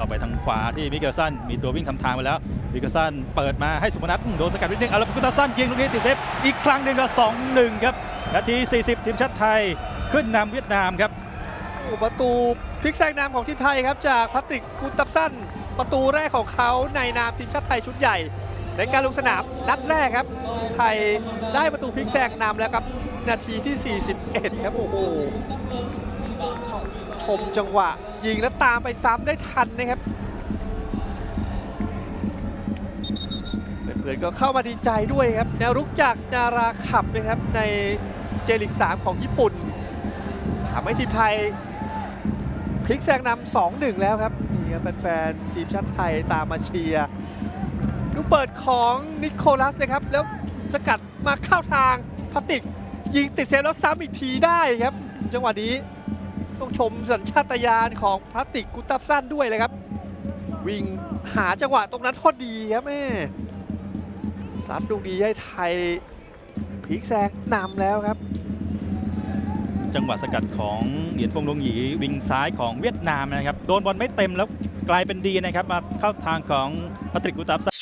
ต่อไปทางขวาที่มิเกลสันมีตัววิ่งทำทางไปแล้วมิเกลสันเปิดมาให้สุพนัทโดนสกัดนิดนึงเอาแล้วกุตาสันยิงลูกนี้ติดเซฟอีกครั้งหนึ่งก็สองหนึ่งครับนาที 40 ทีมชาติไทยขึ้นนำเวียดนามครับประตูพลิกแซงนำของทีมไทยครับจากพัตริกกุตับสันประตูแรกของเขาในนามทีมชาติไทยชุดใหญ่ ในการลงสนามนัดแรกครับไทยได้ประตูพลิกแซงนำแล้วครับนาทีที่ 41 ครับโอ้โห ชมจังหวะ ยิงแล้วตามไปซ้ำได้ทันนะครับเพื่อนๆก็เข้ามาดีใจด้วยครับ แนวรุกจากนาราขับนะครับในเจลิก3ของญี่ปุ่นทำให้ทีมไทยพลิกแซงนำ2-1 แล้วครับนี่ครับแฟนๆทีมชาติไทยตามมาเชียร์ลูกเปิดของนิโคลัสนะครับ แล้วสกัดมาเข้าทางพลาติก ยิงติดเซฟแล้วซ้ำอีกทีได้ครับ จังหวะนี้ ต้องชมสัญชาตญาณของพลาติกกุตับสั้นด้วยเลยครับ วิ่งหาจังหวะตรงนั้นพอดีครับแม่ซัดลูกนี้ให้ไทยพลิกแซงนำแล้วครับ จังหวะสกัดของเหรียญฟงลงหยีวิ่งซ้ายของเวียดนามนะครับ โดนบอลไม่เต็มแล้วกลายเป็นดีนะครับ มาเข้าทางของพัตริกกุตับสั้น